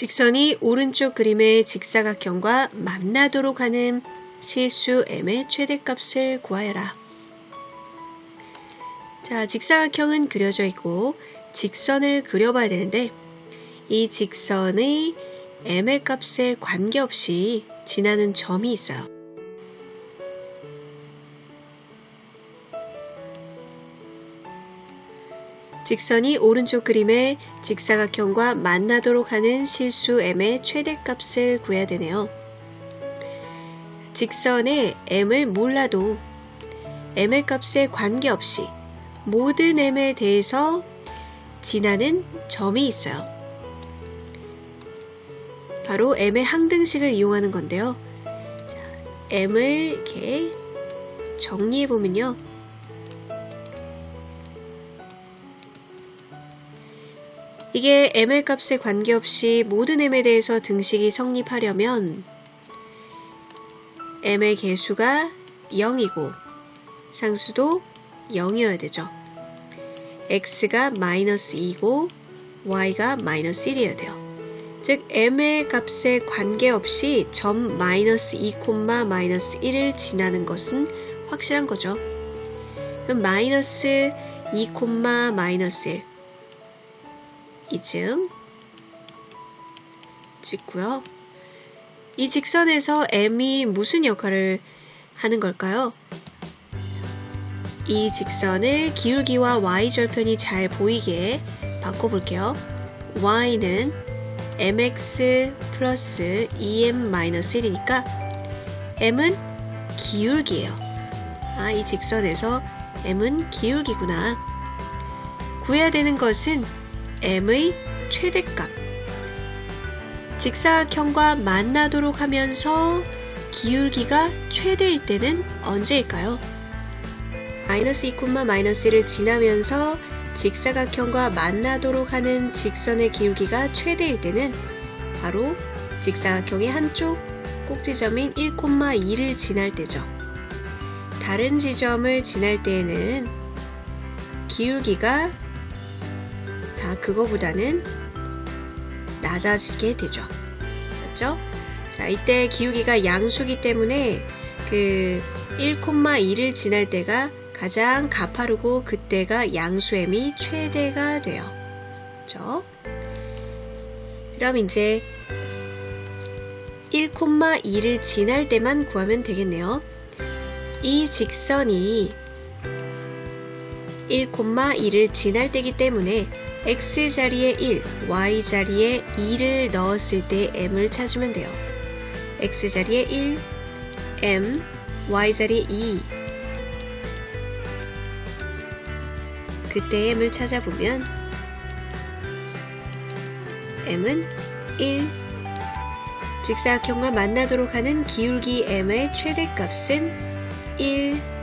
직선이 오른쪽 그림의 직사각형과 만나도록 하는 실수 m의 최대값을 구하여라. 자, 직사각형은 그려져 있고 직선을 그려봐야 되는데 이 직선의 m의 값에 관계없이 지나는 점이 있어요. 직선이 오른쪽 그림의 직사각형과 만나도록 하는 실수 m의 최대값을 구해야 되네요. 직선의 m을 몰라도 m의 값에 관계없이 모든 m에 대해서 지나는 점이 있어요. 바로 m의 항등식을 이용하는 건데요. m을 이렇게 정리해 보면요. 이게 m의 값에 관계없이 모든 m에 대해서 등식이 성립하려면 m의 개수가 0이고 상수도 0이어야 되죠. x가 마이너스 2고 y가 마이너스 1이어야 돼요. 즉 m의 값에 관계없이 점 마이너스 2, 마이너스 1을 지나는 것은 확실한 거죠. 그럼 마이너스 2, 마이너스 1 이쯤 찍고요. 이 직선에서 m이 무슨 역할을 하는 걸까요? 이 직선을 기울기와 y절편이 잘 보이게 바꿔볼게요. y는 mx 플러스 2m-1이니까 m은 기울기예요. 아, 이 직선에서 m은 기울기구나. 구해야 되는 것은 m의 최대값. 직사각형과 만나도록 하면서 기울기가 최대일 때는 언제일까요? 마이너스 2, 마이너스 1을 지나면서 직사각형과 만나도록 하는 직선의 기울기가 최대일 때는 바로 직사각형의 한쪽 꼭지점인 1,2를 지날 때죠. 다른 지점을 지날 때에는 기울기가 다 그거보다는 낮아지게 되죠. 맞죠? 자, 이때 기울기가 양수기 때문에 그 1,2를 지날 때가 가장 가파르고 그때가 양수m이 최대가 돼요. 그죠? 그럼 이제 1,2를 지날 때만 구하면 되겠네요. 이 직선이 1,2를 지날 때기 때문에 x자리에 1, y자리에 2를 넣었을 때 m을 찾으면 돼요. x자리에 1, m, y자리에 2. 그때 m을 찾아보면 m은 1. 직사각형과 만나도록 하는 기울기 m의 최대값은 1